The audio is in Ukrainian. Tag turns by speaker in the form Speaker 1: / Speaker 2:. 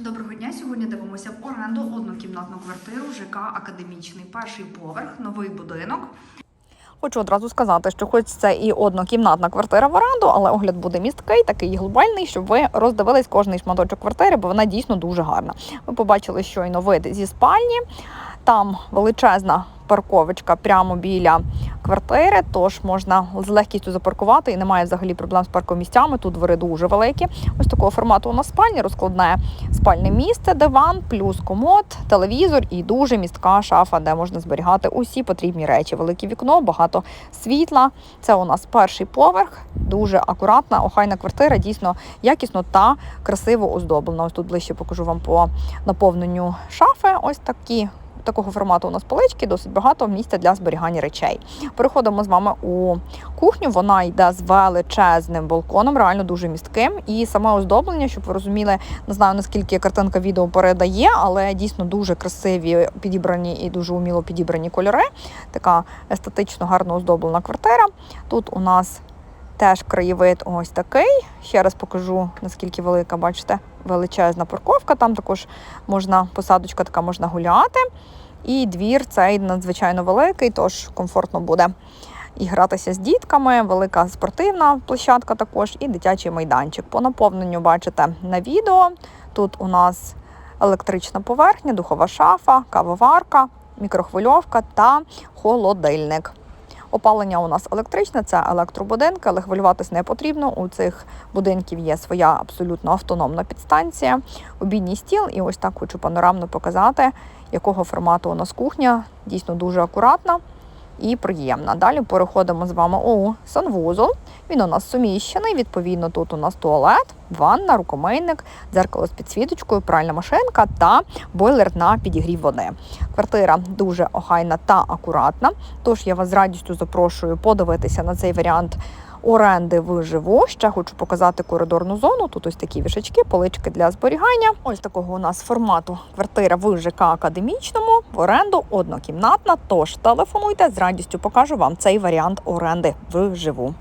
Speaker 1: Доброго дня. Сьогодні дивимося в оренду однокімнатну квартиру ЖК Академічний. Перший поверх, новий будинок.
Speaker 2: Хочу одразу сказати, що хоч це і однокімнатна квартира в оренду, але огляд буде місткий, такий глобальний, щоб ви роздивились кожний шматочок квартири, бо вона дійсно дуже гарна. Ви побачили щойно вид зі спальні. Там величезна парковочка прямо біля квартири, тож можна з легкістю запаркувати і немає взагалі проблем з паркомісцями. Тут двори дуже великі. Ось такого формату у нас спальня, розкладне спальне місце, диван, плюс комод, телевізор і дуже містка шафа, де можна зберігати усі потрібні речі. Велике вікно, багато світла. Це у нас перший поверх, дуже акуратна, охайна квартира, дійсно якісно та красиво оздоблена. Ось тут ближче покажу вам по наповненню шафи. Ось такі. Такого формату у нас полички, досить багато місця для зберігання речей. Переходимо з вами у кухню. Вона йде з величезним балконом, реально дуже містким. І саме оздоблення, щоб ви розуміли, не знаю наскільки картинка відео передає, але дійсно дуже красиві підібрані і дуже уміло підібрані кольори. Така естетично гарно оздоблена квартира. Тут у нас теж краєвид ось такий. Ще раз покажу, наскільки велика, бачите, величезна парковка. Там також можна, посадочка така можна гуляти. І двір цей надзвичайно великий, тож комфортно буде і гратися з дітками. Велика спортивна площадка також і дитячий майданчик. По наповненню бачите на відео. Тут у нас електрична поверхня, духова шафа, кавоварка, мікрохвильовка та холодильник. Опалення у нас електричне, це електробудинки, але хвилюватись не потрібно. У цих будинків є своя абсолютно автономна підстанція, обідній стіл. І ось так хочу панорамно показати, якого формату у нас кухня. Дійсно дуже акуратна і приємна. Далі переходимо з вами у санвузол. Він у нас суміщений. Відповідно, тут у нас туалет, ванна, рукомийник, дзеркало з підсвіточкою, пральна машинка та бойлер на підігрів води. Квартира дуже охайна та акуратна. Тож я вас з радістю запрошую подивитися на цей варіант. Оренди виживу. Ще хочу показати коридорну зону. Тут ось такі вішачки, полички для зберігання. Ось такого у нас формату квартира в ЖК академічному в оренду однокімнатна. Тож телефонуйте з радістю покажу вам цей варіант оренди вживу.